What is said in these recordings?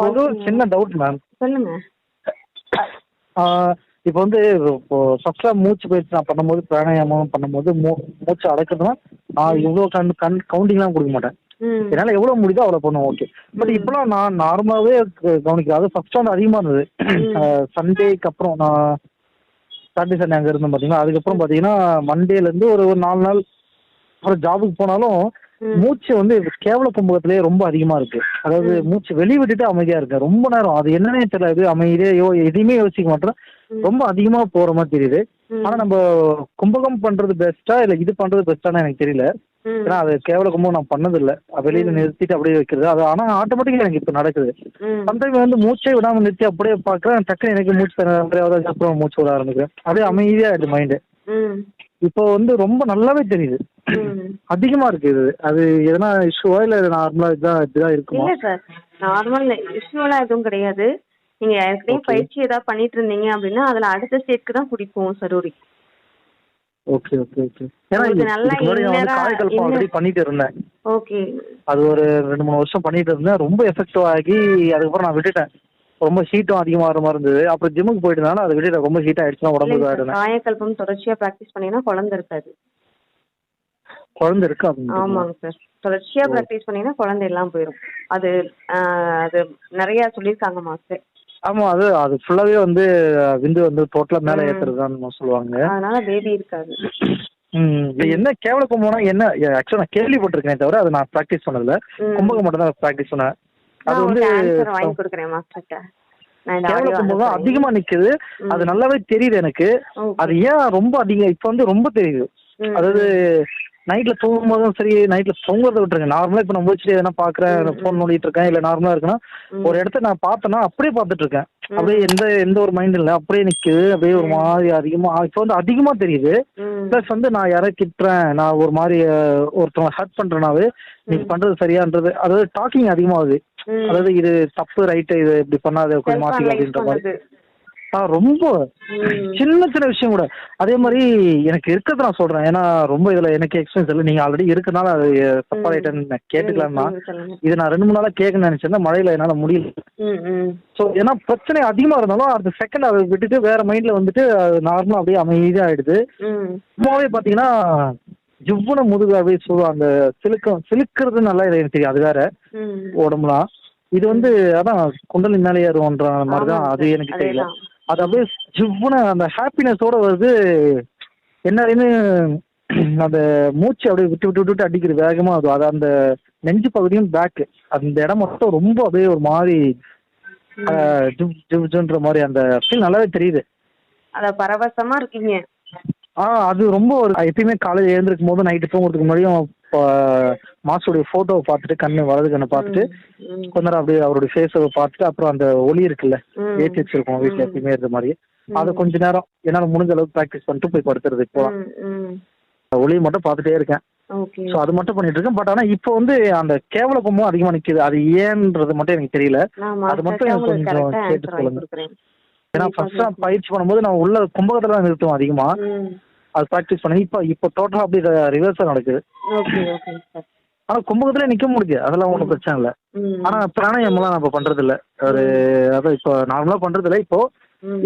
என்ன எனக்கு வந்து ஒரு சின்ன டவுட் மேம் சொல்லுங்க. இப்போ வந்து இப்போ ஃபர்ஸ்டா மூச்சு பயிற்சி நான் பண்ணும்போது பிராணாயாமம் பண்ணும்போது மூச்சு அடக்குதுன்னா நான் இவ்வளோ கண் கண் கவுண்டிங்லாம் கொடுக்க மாட்டேன். என்னால் எவ்வளோ முடியுதோ அவ்வளோ பண்ணுவேன் ஓகே பட் ம். இப்போலாம் நான் நார்மலாகவே கவனிக்கிறேன். அது ஃபர்ஸ்ட் வந்து அதிகமாக இருந்தது. சண்டேக்கு அப்புறம் நான் சாட்டர்டே சண்டே அங்கே இருந்தேன் பார்த்தீங்கன்னா அதுக்கப்புறம் பார்த்தீங்கன்னா மண்டேலேருந்து ஒரு ஒரு நாலு நாள் அப்புறம் ஜாபுக்கு போனாலும். மூச்சு வந்து கேவல கும்பகத்திலேயே ரொம்ப அதிகமா இருக்கு. அதாவது. மூச்சு வெளிய விட்டுட்டு அமைதியா இருக்கு ரொம்ப நேரம். அது என்னன்னே தெரியல. இது அமைதியே யோ எதையுமே யோசிக்க மாட்டேன் ம். ரொம்ப அதிகமா போற மாதிரி தெரியுது. ஆனா நம்ம கும்பகம் பண்றது பெஸ்டா இல்ல இது பண்றது பெஸ்டான்னு எனக்கு தெரியல. ஏன்னா அது கேவல கும்பகம் நான் பண்ணது இல்ல வெளியில. நிறுத்திட்டு அப்படியே வைக்கிறது. அது ஆனா ஆட்டோமேட்டிக்கா எனக்கு இப்ப நடக்குது. சம்டைம் வந்து மூச்சே விடாம நிறுத்தி அப்படியே பாக்குறேன். டக்குனு எனக்கு மூச்சு தர அப்புறம் மூச்சு விட ஆரம்பிக்கிறேன். அப்படியே அமைதியா ஆயிடுது மைண்டு. இப்போ வந்து ரொம்ப நல்லாவே தெரியுது. அதிகமா இருக்கு இது. அது எதனா இஷ்யூவா இல்ல நார்மலா இதுதான் இதுதான் இருக்குமா? இல்ல சார் நார்மல் இஷ்யூலாம் எதுவும் கிடையாது. நீங்க ஏற்கனவே. பயிற்சி ஏதாவது பண்ணிட்டு இருந்தீங்க அப்படின்னா அதுல அடுத்த ஸ்டேட்க்கு தான் கூட்டிட்டு போவோம் சரூரி ஓகே ஓகே ஓகே ஏன்னா inner- ஆல்ரெடி பண்ணிட்டு இருந்தேன். ஓகே அது ஒரு ரெண்டு மூணு வருஷம் பண்ணிட்டு இருந்தேன். ரொம்ப எஃபெக்டிவ் ஆகி அதுக்கப்புறம் நான் விட்டுட்டேன். ரொம்ப ஹீட்டும் அதிகமாகிற மாதிரி இருந்தது. அப்புறம் ஜிம்முக்கு போயிட்டனால அதை விட்டுட்டு ரொம்ப ஹீட் ஆயிடுச்சுன்னா உடம்பு இதாயிடுனேன் காயக்கல்பம் தொடர்ச்சியா பிராக்டிஸ் பண்ணீங்கன்னா குழந்தை இருக்காது. குழந்தை இருக்கு ஆமாங்க சார் தொடர்ச்சியா. பிராக்டிஸ் பண்ணீங்கன்னா குழந்தை எல்லாம் போயிடும் அது அது நிறைய சொல்லியிருக்காங்க மாஸ்டர் ஆமா அது அது ஃபுல்லாவே வந்து விந்து வந்து டோட்டலா மேல. ஏத்துறதுதான் சொல்லுவாங்க. அதனால பேபி இருக்காது. என்ன கேவல கும்பகம்னா என்ன ஆக்சுவலா நான் கேள்விப்பட்டிருக்கேன் தவிர அதை நான் ப்ராக்டிஸ் பண்ணதில்ல. ம். கும்பகம் மட்டும் தான் ப்ராக்டிஸ் பண்ணேன். அது வந்து வாங்கி கொடுக்குறேன் மாஸ்டர்கிட்ட. அதிகமா நிக்குது. அது நல்லாவே தெரியுது எனக்கு. அது ஏன் ரொம்ப அதிகம் இப்ப வந்து ரொம்ப தெரியுது. அதாவது நைட்ல தூங்கும் போதும் சரி நைட்ல தூங்குறத விட்டுருங்க நார்மலா இப்ப நான் முடிச்சுட்டு எதனா பாக்குறேன் ம். நோண்டிட்டு இருக்கேன் இல்ல நார்மலா இருக்குன்னா. ஒரு இடத்த நான் பார்த்தேன்னா அப்படியே பார்த்துட்டு இருக்கேன். அப்படியே எந்த எந்த ஒரு மைண்ட் இல்ல அப்படியே நிக்குது அப்படியே ஒரு. மாதிரி அதிகமா இப்ப வந்து அதிகமா தெரியுது. பிளஸ் வந்து நான் யாரை திட்டுறேன் நான் ஒரு மாதிரி ஒருத்தவங்க ஹர்ட் பண்றேனாவே நீ ம். பண்றது சரியான்றது அதாவது டாக்கிங் அதிகமாகுது. அதாவது இது தப்பு ரைட்டு இது இப்படி பண்ணாத கொஞ்சம் Self மாத்திக்க அப்படின்ற மாதிரி பண்ணுது. ஆ ரொம்ப. சின்ன சின்ன விஷயம் கூட அதே மாதிரி எனக்கு இருக்கிறது நான் சொல்றேன் ஏன்னா ரொம்ப இதுல எனக்கு எக்ஸ்பீரியன்ஸ் இல்லை நீங்க ஆல்ரெடி இருக்கனால அது தப்பா. ரைட்டுன்னு கேட்டுக்கலாம்னா. இது நான் ரெண்டு மூணு நாளா கேட்கணும்னு நினைச்சேன் மழையில என்னால முடியல. ஸோ ஏன்னா பிரச்சனை அதிகமா இருந்தாலும் அடுத்த செகண்ட் அதை விட்டுட்டு வேற மைண்ட்ல வந்துட்டு நார்மலா அப்படியே அமைதியா ஆயிடுது. சும்மாவே பாத்தீங்கன்னா ஜிவ்வுன முதுகு அப்படியே சொல்லுவோம் அந்த சிலுக்கம் சிலுக்கிறது நல்லா எனக்கு தெரியும். அது வேற. உடம்புலாம். இது வந்து அதான் குண்டலி மேலே ஏறுவோன்ற மாதிரி தான் ஆமாங்க அது எனக்கு தெரியல. அது அப்படியே ஜிவ்வுன அந்த ஹாப்பினஸோட வருது. என்னன்னு அந்த மூச்சு அப்படியே விட்டு விட்டு விட்டு அடிக்கிற வேகமா. அது அது அந்த நெஞ்சு பகுதியும் பேக் அந்த இடம் மட்டும் ரொம்ப அப்படியே ஒரு மாதிரி ஜிவ் ஜிவ் ஜிவ்ன்ற மாதிரி அந்த ஃபீல் நல்லாவே தெரியுது. அத பரவசமா இருக்கீங்க. ஆ அது ரொம்ப ஒரு எப்பயுமே காலையில் எழுந்திருக்கும் போது நைட்டு தூங்குறதுக்கு முன்னாடியும் மாஸ்டருடைய போட்டோவை பார்த்துட்டு கண்ணு வலது கண்ணை பார்த்துட்டு. கொஞ்ச நேரம் அப்படியே அவருடைய ஃபேஸை பார்த்துட்டு அப்புறம் அந்த ஒளி இருக்குல்ல. ஏற்றி வச்சிருக்கோம் வீட்டில். எப்பயுமே இருந்த மாதிரி. அதை கொஞ்ச நேரம் என்னால் முடிஞ்ச அளவுக்கு ப்ராக்டிஸ் பண்ணிட்டு போய் படுத்துறது இப்போ. ஒளியை மட்டும் பார்த்துட்டே இருக்கேன் ஸோ அது மட்டும் பண்ணிட்டு இருக்கேன் பட் ஆனால் இப்போ வந்து அந்த கேவல கும்பம் அதிகமாக நிற்கிது அது ஏன்றது மட்டும் எனக்கு தெரியல அது மட்டும் எனக்கு கொஞ்சம் கேட்டு சொல்லுங்க. ஏன்னா ஃபர்ஸ்ட் நான் பயிற்சி பண்ணும்போது நான் உள்ள கும்பகத்தில் தான் நிறுத்துவோம் அதிகமாக ம். அது ப்ராக்டிஸ் பண்ணி இப்போ இப்போ டோட்டலாக அப்படி ரிவர்ஸாக நடக்குது. ஆனால் கும்பகத்துல நிற்க முடியுது அதெல்லாம் ஒன்றும் பிரச்சனை இல்லை. ஆனா பிராணாயாமம்லாம் நான் இப்போ பண்றது இல்ல ஒரு அதான் இப்போ நார்மலா பண்றது இல்ல இப்போ.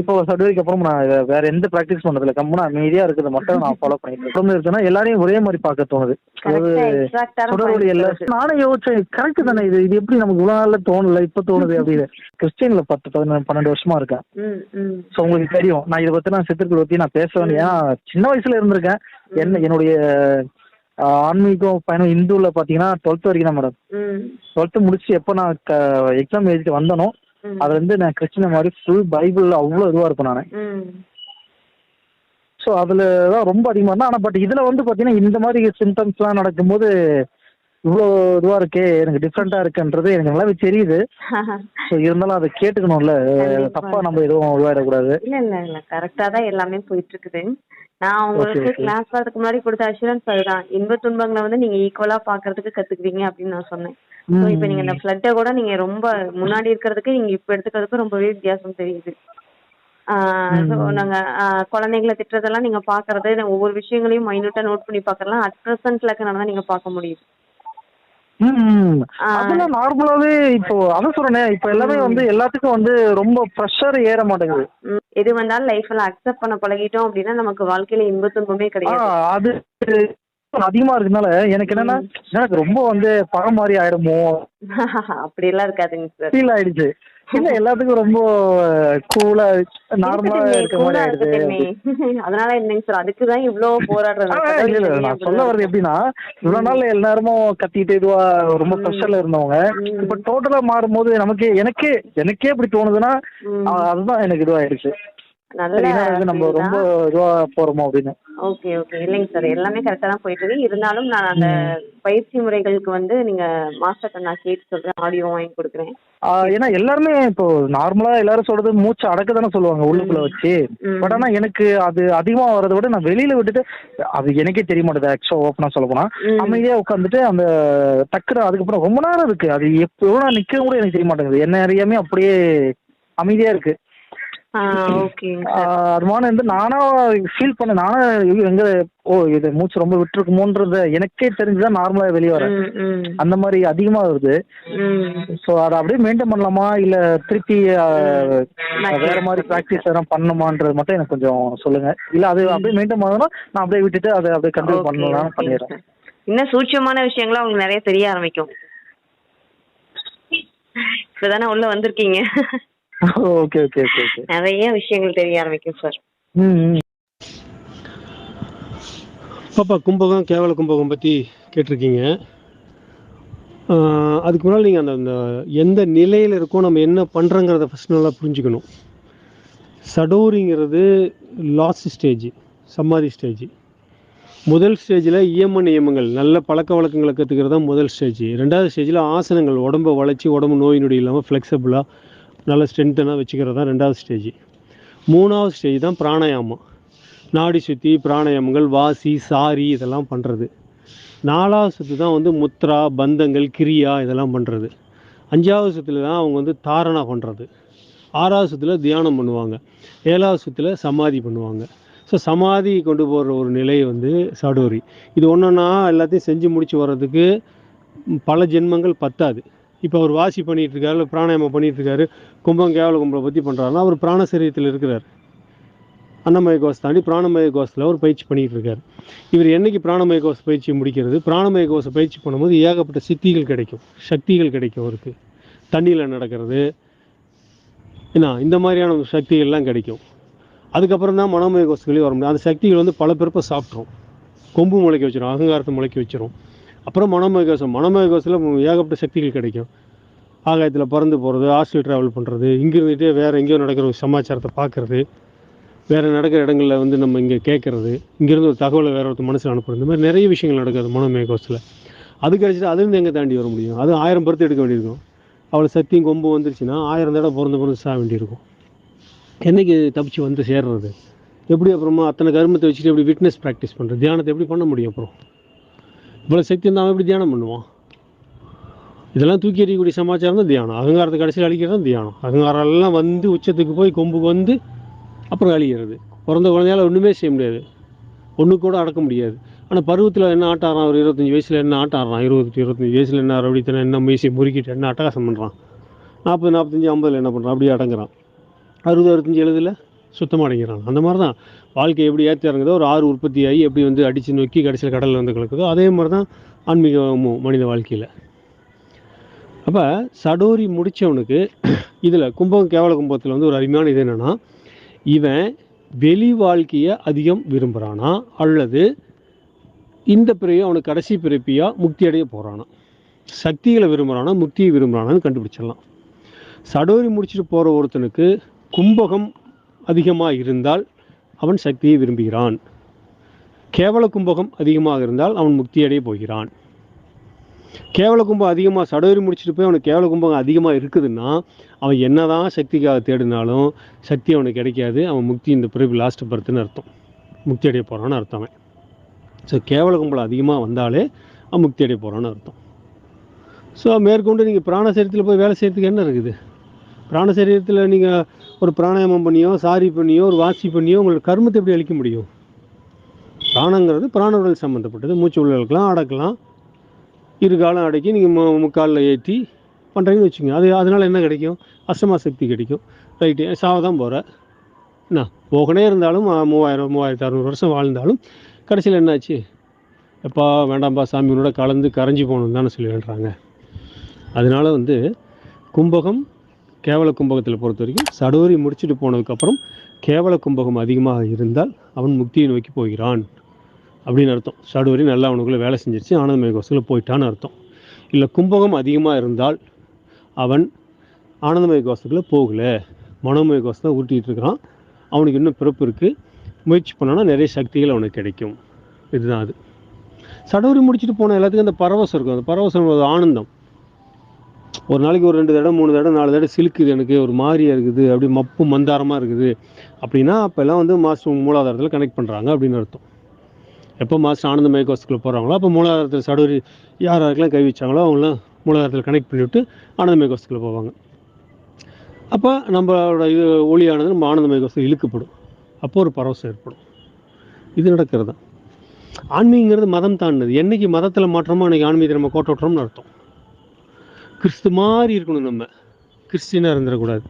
இப்போ சர்டிஃபிகேட் அப்புறம் நான் வேற எந்த ப்ராக்டிஸ் பண்ணது இல்ல கம்முனா அமைதியா இருக்கிறத மட்டும் நான் ஃபாலோ பண்ணிட்டு இருக்கேன். இருக்குன்னா எல்லாரையும் ஒரே மாதிரி பார்க்க தோணுது. அதாவது கரெக்டா எக்ஸாக்டான தொடர்புடைய எல்லா நானே யோசிச்சேன் கரெக்ட் தானே இது இது எப்படி நமக்கு இவ்வளவு நாள்ல தோணல இப்ப தோணுது அப்படின்னு. கிறிஸ்டியன்ல பத்து பதினொன்று பன்னெண்டு வருஷமா இருக்கேன். ஸோ உங்களுக்கு தெரியும் நான் இதை பத்தி நான் சித்திரத்தை பத்தி நான் பேச வேண்டிய சின்ன வயசுல இருந்திருக்கேன். என்ன என்னுடைய ஆன்மீகம் பயணம் இந்துல பாத்தீங்கன்னா டுவெல்த் வரைக்கும் தான் மேடம். ம். டுவெல்த்து முடிச்சு எப்போ நான் எக்ஸாம் எழுதிட்டு வந்தனோ. அதுல இருந்து நான் கிறிஸ்டின மாதிரி ஃபுல் பைபிள் அவ்வளோ இதுவா இருப்பேன் நான். ஸோ அதுல தான் ரொம்ப அதிகமா இருந்தேன். ஆனா பட் இதுல வந்து பாத்தீங்கன்னா இந்த மாதிரி சிம்டம்ஸ்லாம் நடக்கும்போது இவ்வளோ இதுவா இருக்கே எனக்கு டிஃப்ரெண்டா இருக்குன்றது எனக்கு நல்லாவே தெரியுது. ஸோ இருந்தாலும் அதை கேட்டுக்கணும்ல. தப்பா நம்ம எதுவும் இதுவாயிடக்கூடாது இல்ல இல்ல இல்ல. கரெக்டா தான் எல்லாமே போயிட்டு இருக்குது நான் உங்களுக்கு. கிளாஸ் வரதுக்கு முன்னாடி கொடுத்த அஷூரன்ஸ் அதுதான். இன்ப துன்பங்களை வந்து நீங்க ஈக்குவலா பாக்குறதுக்கு கத்துக்குவீங்க அப்படின்னு நான் சொன்னேன். ஸோ இப்போ நீங்க இந்த ஃபிளட்டை கூட நீங்க ரொம்ப முன்னாடி இருக்கிறதுக்கு நீங்க இப்போ எடுத்துக்கிறதுக்கு ரொம்பவே வித்தியாசம் தெரியுது. நாங்க குழந்தைங்களை திட்டுறதெல்லாம் நீங்க பாக்குறது ஒவ்வொரு விஷயங்களையும் மைனூட்டா நோட் பண்ணி பாக்குறலாம் அட் ப்ரெசென்ட்ல இருக்கிறனால நீங்க பார்க்க முடியுது. அதெல்லாம் நார்மலாவே இப்போ அதான் சொல்றேனே இப்போ எல்லாமே வந்து எல்லாத்துக்கும் வந்து ரொம்ப ப்ரெஷர் ஏற மாட்டேங்குது. எது வந்தாலும் லைஃப்ல அக்செப்ட் பண்ண பழகிட்டோம் அப்படின்னா நமக்கு வாழ்க்கையில இன்ப துன்பமே கிடையாது. அது அதிகமா இருக்கனால எனக்கு என்னன்னா எனக்கு ரொம்ப வந்து பழம் மாதிரி ஆயிடுமோ? அப்படி எல்லாம் இருக்காதுங்க சார் ஃபீல் ஆயிடுச்சு. இல்ல எல்லாத்துக்கும் ரொம்ப கூலா நார்மலா இருக்க. மாதிரி ஆயிடுது. அதனால என்னங்க சார் அதுக்குதான் இவ்வளவு போராடுறது. ஆ, இல்ல இல்ல நான் சொல்ல வர்றது எப்படின்னா இவ்வளவு நாள் எல்லாருமே கத்திட்டு இதுவா ரொம்ப ப்ரெஷர்ல இருந்தவங்க. இப்ப டோட்டலா மாறும்போது நமக்கு எனக்கே எனக்கே இப்படி தோணுதுன்னா அதுதான் எனக்கு இதுவாயிடுச்சு. நல்ல நம்ம ரொம்ப இதுவா போறோமோ அப்படின்னு. ஓகே ஓகே இல்லைங்க சார் எல்லாமே கரெக்டா தான் போயிட்டு இருக்கு. இருந்தாலும் நான் அந்த பயிற்சி முறைகளுக்கு வந்து நீங்க மாஸ்டர் நான் கேட்டு சொல்றேன். ஆடியோ வாங்கி கொடுக்குறேன். ஏன்னா எல்லாருமே இப்போ நார்மலா எல்லாரும் சொல்றது மூச்சு அடக்க தானே சொல்லுவாங்க உள்ளுக்குள்ள வச்சு. பட் ஆனா எனக்கு அது அதிகமா வர்றதை விட நான் வெளியில விட்டுட்டு அது எனக்கே தெரிய மாட்டேது. ஆக்சுவலா ஓப்பனா சொல்ல போனா. அமைதியா உட்காந்துட்டு அந்த டக்குனு அதுக்கப்புறம் ரொம்ப நேரம் இருக்கு. அது எப்போ நேரம் நிக்கிறது கூட எனக்கு தெரிய மாட்டேங்குது. என்ன அறியாமே அப்படியே அமைதியா இருக்கு. ஆ ஓகேங்க ஆ, அது மாதிரி வந்து நானா ஃபீல் பண்ண நானா ஐயோ, எங்க ஓ இது மூச்சு ரொம்ப விட்டுருக்குமோன்றத எனக்கே தெரிஞ்சுதான் நார்மலா வெளியே ம், அந்த மாதிரி அதிகமா வருது. ஸோ அதை அப்படியே மெயின்டைன் பண்ணலாமா? இல்ல திருப்பி வேற மாதிரி ப்ராக்டிஸ் எதனா பண்ணணுமான்றது மட்டும் எனக்கு கொஞ்சம் சொல்லுங்க. இல்ல அது அப்படியே மெயின்டைன் பண்ணணும்னா நான் அப்படியே விட்டுட்டு அதை அப்படியே ஓகே, பண்ணலாம் பண்ணிடுறேன். இன்னும் சூட்சமான விஷயங்களும் உங்களுக்கு நிறைய தெரிய ஆரம்பிக்கும். இப்பதானே உள்ள வந்திருக்கீங்க. Okay okay okay okay. நிறைய விஷயங்கள் தெரிய ஆரம்பிக்கும் சார். பாப்பா கும்பகம் கேவல கும்பகம் பற்றி கேட்டிருக்கீங்க. ஆஹ் அதுக்கு முன்னால் நீங்கள் அந்த அந்த எந்த நிலையில் இருக்கோம் நம்ம என்ன பண்ணுறங்கிறத ஃபஸ்ட் நல்லா புரிஞ்சுக்கணும். சடோரிங்கிறது லாஸ்ட் ஸ்டேஜ் சமாதி ஸ்டேஜ் முதல் ஸ்டேஜில் இயம நியமங்கள் நல்ல பழக்க வழக்கங்களை கற்றுக்கிறது தான் முதல் ஸ்டேஜ் ரெண்டாவது ஸ்டேஜில் ஆசனங்கள் உடம்பை வளைச்சி உடம்பு நோய் நொடி இல்லாமல் ஃப்ளெக்சிபிளாக நல்ல ஸ்ட்ரென்த்தனாக வச்சுக்கிறது தான் ரெண்டாவது ஸ்டேஜ் மூணாவது ஸ்டேஜ் தான் பிராணாயாமம். நாடி சுத்தி பிராணாயாமங்கள் வாசி சாரி இதெல்லாம் பண்ணுறது நாலாவது சுற்று தான் வந்து முத்ரா பந்தங்கள் கிரியா இதெல்லாம் பண்ணுறது அஞ்சாவது சுற்றில் தான் அவங்க வந்து தாரணா பண்ணுறது ஆறாவது சுற்றில் தியானம் பண்ணுவாங்க. ஏழாவது சுற்றில் சமாதி பண்ணுவாங்க. ஸோ சமாதி கொண்டு போகிற ஒரு நிலை வந்து சடோரி. இது ஒன்றுன்னா எல்லாத்தையும் செஞ்சு முடிச்சு வர்றதுக்கு பல ஜென்மங்கள் பத்தாது. இப்போ அவர் வாசி பண்ணிட்டு இருக்காரு இல்லை பிராணாயாமம் பண்ணிட்டு இருக்காரு கும்பம் கேவல கும்பலை பற்றி பண்ணுறாருன்னா அவர் பிராண சரீரத்தில் இருக்கிறார். அன்னமய கோஷ் தாண்டி பிராணமய கோஷத்தில் அவர் பயிற்சி பண்ணிட்டு இருக்காரு இவர் என்னைக்கு பிராணமய கோஷ பயிற்சி முடிக்கிறது? பிராணமய கோஷ பயிற்சி பண்ணும்போது ஏகப்பட்ட சித்திகள் கிடைக்கும் சக்திகள் கிடைக்கும் அவருக்கு. தண்ணியில் நடக்கிறது. என்ன இந்த மாதிரியான சக்திகள்லாம் கிடைக்கும். அதுக்கப்புறம் தான் மனோமய கோஷங்களே வர முடியும். அந்த சக்திகள் வந்து பல பிறப்பை சாப்பிட்ரும் கொம்பு முளைக்க வச்சிடும் அகங்காரத்தை முளைக்க வச்சிரும். அப்புறம் மனோமய கோஷம் மனோமய கோஷத்தில் ஏகப்பட்ட சக்திகள் கிடைக்கும். ஆகாயத்தில் பறந்து போகிறது ஹாஸ்டல் ட்ராவல் பண்ணுறது இங்கே இருந்துகிட்டே வேறு எங்கேயோ நடக்கிற ஒரு சமாச்சாரத்தை பார்க்குறது வேறு நடக்கிற இடங்களில் வந்து நம்ம இங்கே கேட்குறது இங்கேருந்து ஒரு தகவலை வேறு ஒருத்தர் மனசில் அனுப்புறது. இந்த மாதிரி நிறைய விஷயங்கள் நடக்குது மனோமய கோஷத்தில் அது கிடச்சிட்டு அதுலேருந்து எங்கே தாண்டி வர முடியும்? அது ஆயிரம் பருத்து எடுக்க வேண்டியிருக்கும். அவளை சக்தியும் கொம்பு வந்துருச்சுன்னா ஆயிரம் தடவை பிறந்து பிறந்து சாக வேண்டியிருக்கும். என்னைக்கு தப்பிச்சு வந்து சேர்றது? எப்படி அப்புறமா அத்தனை கருமத்தை வச்சுட்டு எப்படி விட்னஸ் ப்ராக்டிஸ் பண்ணுறது தியானத்தை எப்படி பண்ண முடியும் அப்புறம்? இவ்வளோ சக்தி இருந்தால் அவன் எப்படி தியானம் பண்ணுவான்? இதெல்லாம் தூக்கி எறியக்கூடிய சமாச்சாரம் தான் தியானம். அகங்காரத்தை கடைசியில் அழிக்கிறது தான் தியானம். அகங்காரம்லாம் வந்து உச்சத்துக்கு போய் கொம்புக்கு வந்து அப்புறம் அழிகிறது. பிறந்த குழந்தையால ஒன்றுமே செய்ய முடியாது. ஒன்று கூட அடக்க முடியாது. ஆனால் பருவத்தில் என்ன ஆட்டம் ஆடுறான் ஒரு இருபத்தஞ்சி வயசில் என்ன ஆட்ட ஆடுறான்? இருபத்தி இருபத்தஞ்சி வயசில் என்ன ரவுடித்தனை என்ன மீசை முறுக்கிட்டு என்ன அட்டகாசம் பண்ணுறான் நாற்பது நாற்பத்தஞ்சு ஐம்பதில் என்ன பண்ணுறான் அப்படியே அடங்குறான். அறுபது அறுபத்தஞ்சி எழுதில்? சுத்தமாக அடங்கிறான் அந்த மாதிரி தான் வாழ்க்கை எப்படி ஏற்றி இறங்குதோ ஒரு ஆறு உற்பத்தி ஆகி எப்படி வந்து அடித்து நோக்கி கடைசியில் கடலில் வந்து கலக்குதோ அதே மாதிரி தான் ஆன்மீகமும் மனித வாழ்க்கையில். அப்போ சடோரி முடித்தவனுக்கு இதில் கும்பம் கேவல கும்பத்தில் வந்து ஒரு அருமையான இது என்னென்னா இவன் வெளி வாழ்க்கையை அதிகம் விரும்புகிறானா அல்லது இந்த பிறவியை அவனுக்கு கடைசி பிறப்பியாக முக்தி அடைய போகிறானா சக்திகளை விரும்புகிறானா முக்தியை விரும்புகிறானான்னு கண்டுபிடிச்சிடலாம். சடோரி முடிச்சுட்டு போகிற ஒருத்தனுக்கு கும்பகம் அதிகமாக இருந்தால் அவன் சக்தியை விரும்புகிறான். கேவல கும்பகம் அதிகமாக இருந்தால் அவன் முக்தி அடைய போகிறான். கேவல கும்பம் அதிகமாக சடவரி முடிச்சுட்டு போய் அவனுக்கு கேவல கும்பகம் அதிகமாக இருக்குதுன்னா அவன் என்னதான் சக்திக்காக தேடினாலும் சக்தி அவனுக்கு கிடைக்காது. அவன் முக்தி இந்த பிறகு லாஸ்ட் பர்த்துன்னு அர்த்தம். முக்தி அடைய போகிறான்னு அர்த்தம் அவன். ஸோ கேவல கும்பலம் அதிகமாக வந்தாலே அவன் முக்தி அடைய போகிறான்னு அர்த்தம். ஸோ மேற்கொண்டு நீங்கள் பிராண சரீரத்தில் போய் வேலை செய்கிறதுக்கு என்ன இருக்குது? பிராண சரீரத்தில் நீங்கள் ஒரு பிராணாயாமம் பண்ணியோ சாரி பண்ணியோ ஒரு வாசி பண்ணியோ உங்களுக்கு கர்மத்தை எப்படி அழிக்க முடியும்? பிராணங்கிறது பிராண உடல் சம்மந்தப்பட்டது மூச்சு உள்ள இருக்கலாம் அடக்கலாம். இரு காலம் அடக்கி நீங்கள் முக்காலில் ஏற்றி பண்ணுறீங்கன்னு வச்சுங்க. அது அதனால் என்ன கிடைக்கும்? அசமா சக்தி கிடைக்கும். ரைட்டு சாவ தான் போகிற என்ன? போகனே இருந்தாலும் மூவாயிரம் மூவாயிரத்து அறநூறு வருஷம் வாழ்ந்தாலும் கடைசியில் என்னாச்சு? எப்பா வேண்டாம்பா சாமியோட கலந்து கரைஞ்சி போகணும் தானே சொல்லி வேண்டுறாங்க அதனால வந்து கும்பகம் கேவல கும்பகத்தில் பொறுத்த வரைக்கும் சடோரி முடிச்சுட்டு போனதுக்கப்புறம் கேவல கும்பகம் அதிகமாக இருந்தால் அவன் முக்தியை நோக்கி போகிறான் அப்படின்னு அர்த்தம். சடுவரி நல்லா அவனுக்குள்ளே வேலை செஞ்சிருச்சு ஆனந்தமய கோஷத்தில் போயிட்டான்னு அர்த்தம். இல்லை கும்பகம் அதிகமாக இருந்தால் அவன் ஆனந்தமய கோஷத்துக்குள்ளே போகல. மனோமய கோஷத்தை ஊட்டிகிட்டு இருக்கிறான். அவனுக்கு இன்னும் பிறப்பு இருக்குது முயற்சி பண்ணானா நிறைய சக்திகள் அவனுக்கு கிடைக்கும். இதுதான் அது. சடவரி முடிச்சுட்டு போன எல்லாத்துக்கும் அந்த பரவசம் இருக்கும். அந்த பரவசம் ஆனந்தம். ஒரு நாளைக்கு ஒரு ரெண்டு தடவை மூணு தடவை நாலு தடவை சிலுக்குது எனக்கு ஒரு மாதிரியாக இருக்குது அப்படி மப்பு மந்தாரமாக இருக்குது. அப்படின்னா அப்போல்லாம் வந்து மாஸ்டர் மூலாதாரத்தில் கனெக்ட் பண்ணுறாங்க அப்படின்னு அர்த்தம். எப்போ மாஸ்டர் ஆனந்த மயக்கோசத்துக்குள்ளே போகிறாங்களோ அப்போ மூலாதாரத்தில் சடுவரி யார் யாருக்கெல்லாம் கை வச்சாங்களோ அவங்களாம் மூலாதாரத்தில் கனெக்ட் பண்ணிவிட்டு ஆனந்த மயக்கோசத்துக்குள்ளே போவாங்க. அப்போ நம்மளோட இது ஒளியானது நம்ம ஆனந்த மயக்கோஸ்தில் இழுக்கப்படும். அப்போ ஒரு பரவசம் ஏற்படும். இது நடக்கிறது தான் ஆன்மீகங்கிறது மதம் தாண்டினது. என்னைக்கு மதத்தில் மாற்றமோ அன்றைக்கி ஆன்மீகத்தை நம்ம கோட்டோட்டுறோம்னு அர்த்தம். கிறிஸ்து மாதிரி இருக்கணும் நம்ம. கிறிஸ்டினாக இருந்துடக்கூடாது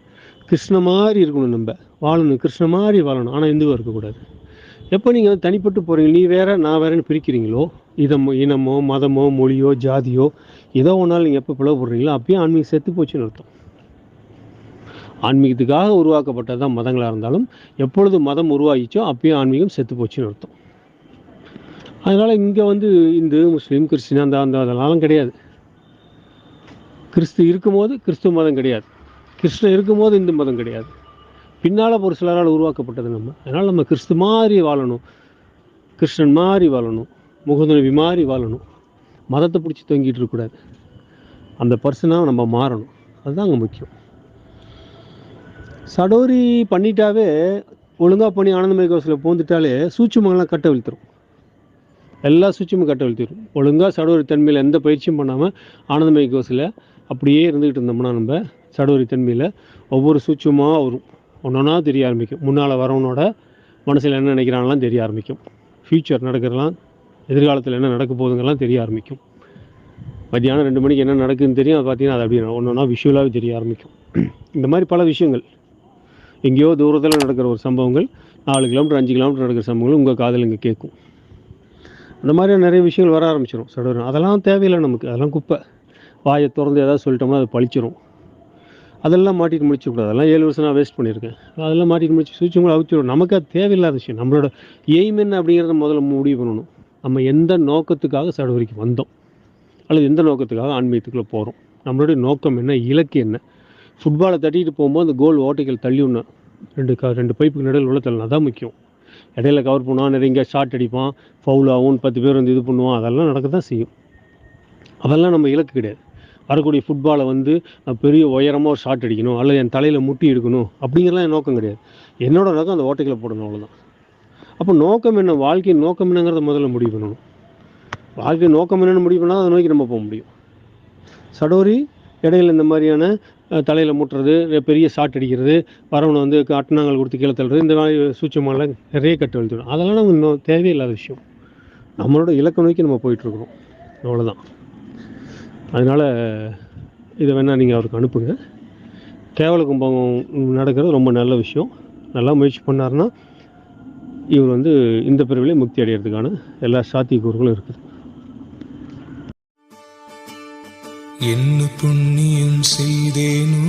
கிருஷ்ண மாதிரி இருக்கணும் நம்ம. வாழணும். கிருஷ்ண மாதிரி வாழணும். ஆனால் இந்துவாக இருக்கக்கூடாது. எப்போ நீங்கள் வந்து தனிப்பட்டு போகிறீங்க நீ வேற நான் வேறன்னு பிரிக்கிறீங்களோ? இதமோ இனமோ மதமோ மொழியோ ஜாதியோ ஏதோ ஒன்றாலும் நீங்கள் எப்போ பிளவுபடுறீங்களோ அப்பயும் ஆன்மீகம் செத்து போச்சுன்னு அர்த்தம். ஆன்மீகத்துக்காக உருவாக்கப்பட்டது தான் மதங்களாக இருந்தாலும் எப்பொழுது மதம் உருவாகிச்சோ அப்பயும் ஆன்மீகம் செத்து போச்சுன்னு அர்த்தம். அதனால் இங்கே வந்து இந்து முஸ்லீம் கிறிஸ்டின் அந்த அந்த அதெல்லாம் கிடையாது. கிறிஸ்து இருக்கும்போது கிறிஸ்துவ மதம் கிடையாது. கிருஷ்ணன் இருக்கும்போது இந்து மதம் கிடையாது. பின்னால் ஒரு சிலரால் உருவாக்கப்பட்டது நம்ம. அதனால் நம்ம கிறிஸ்து மாதிரி வாழணும். கிருஷ்ணன் மாதிரி வாழணும். முகநபி மாதிரி வாழணும். மதத்தை பிடிச்சி தொங்கிட்டு இருக்கக்கூடாது அந்த பர்சனாக நம்ம மாறணும். அதுதான் அங்கே முக்கியம். சடோரி பண்ணிட்டாவே ஒழுங்காக பண்ணி ஆனந்தமய கோசில் பூந்துட்டாலே சூட்சுமங்கள்லாம் கட்ட வீழ்த்திரும் எல்லா சூட்சுமும் கட்ட வீழ்த்திடும் ஒழுங்காக சடோரி தன்மையில் எந்த பயிற்சியும் பண்ணாமல் ஆனந்தமய கோசில் அப்படியே இருந்துக்கிட்டு இருந்தோம்னா நம்ம சடோரி தன்மையில் ஒவ்வொரு சூட்சமாக வரும் ஒன்றொன்னா தெரிய ஆரம்பிக்கும். முன்னால் வரவனோட மனசில் என்ன நினைக்கிறான்லாம் தெரிய ஆரம்பிக்கும். ஃப்யூச்சர் நடக்கிறலாம் எதிர்காலத்தில் என்ன நடக்க போகுதுங்கெல்லாம் தெரிய ஆரம்பிக்கும். மத்தியானம் ரெண்டு மணிக்கு என்ன நடக்குதுன்னு தெரியும். அது பார்த்தீங்கன்னா அது அப்படியே ஒன்று ஒன்றா விஷுவலாகவே தெரிய ஆரம்பிக்கும். இந்த மாதிரி பல விஷயங்கள். எங்கேயோ தூரத்தில் நடக்கிற ஒரு சம்பவங்கள் நாலு கிலோமீட்டர் அஞ்சு கிலோமீட்டர் நடக்கிற சம்பவங்கள் உங்கள் காதில் இங்கே கேட்கும். அந்த மாதிரி நிறைய விஷயங்கள் வர ஆரம்பிச்சிடும் சடோரி அதெல்லாம் தேவையில்லை நமக்கு. அதெல்லாம் குப்பை. வாயை திறந்து ஏதாவது சொல்லிட்டோம்னா அது பழிச்சிரும். அதெல்லாம் மாட்டிட்டு முடிச்சிடக்கூடாது அதெல்லாம் ஏழு வருஷம் நான் வேஸ்ட் பண்ணியிருக்கேன். அதெல்லாம் மாட்டிட்டு முடிச்சு சுவிட்ச் கூட அவுத்திடும் நமக்கு அது தேவையில்லாத விஷயம். நம்மளோட எய்ம் என்ன அப்படிங்கிறத முதல்ல முடிவு பண்ணணும். நம்ம எந்த நோக்கத்துக்காக சடவரிக்கு வந்தோம்? அல்லது எந்த நோக்கத்துக்காக ஆன்மீகத்துக்குள்ளே போகிறோம் நம்மளுடைய நோக்கம் என்ன? இலக்கு என்ன? ஃபுட்பாலை தட்டிட்டு போகும்போது அந்த கோல் ஓட்டைகள் தள்ளி ஒன்று ரெண்டு க ரெண்டு பைப்புக்கு நடுவில் உள்ள தள்ளணும் அதான் முக்கியம். இடையில கவர் பண்ணுவான் நிறைய எங்கேயா ஷாட் அடிப்பான் ஃபவுல் ஆகும் பத்து பேர் வந்து இது பண்ணுவான் அதெல்லாம் நடக்க தான் செய்யும். அதெல்லாம் நம்ம இலக்கு கிடையாது. வரக்கூடிய ஃபுட்பாலை வந்து நான் பெரிய உயரமாக ஒரு ஷாட் அடிக்கணும் அல்லது என் தலையில் முட்டி எடுக்கணும் அப்படிங்கிறலாம் என் நோக்கம் கிடையாது. என்னோட நோக்கம் அந்த ஓட்டைகளை போடணும் அவ்வளோதான் அப்போ நோக்கம் என்ன? வாழ்க்கையின் நோக்கம் என்னங்கிறத முதல்ல முடிவு பண்ணணும். வாழ்க்கை நோக்கம் என்னென்னு முடிவு பண்ணால் அதை நோக்கி நம்ம போக முடியும். சடோரி இடையில இந்த மாதிரியான தலையில் முட்டுறது பெரிய ஷாட் அடிக்கிறது வரவனை வந்து அட்டனாங்கல் கொடுத்து கீழே தள்ளுறது இந்த மாதிரி சூட்சமெல்லாம் நிறைய கட்டு வலுத்திடும் அதெல்லாம் நமக்கு இன்னும் தேவையில்லாத விஷயம். நம்மளோட இலக்க நோக்கி நம்ம போயிட்டுருக்குறோம் அவ்வளோதான் அதனால் இதை வேணால் நீங்கள் அவருக்கு அனுப்புங்க. கேவல கும்பகம் நடக்கிறது ரொம்ப நல்ல விஷயம். நல்லா முயற்சி பண்ணாருன்னா இவர் வந்து இந்த பிரிவிலே முக்தி அடைகிறதுக்கான எல்லா சாத்தியக்கூறுகளும் இருக்குது. என்ன புண்ணியம் செய்தேனோ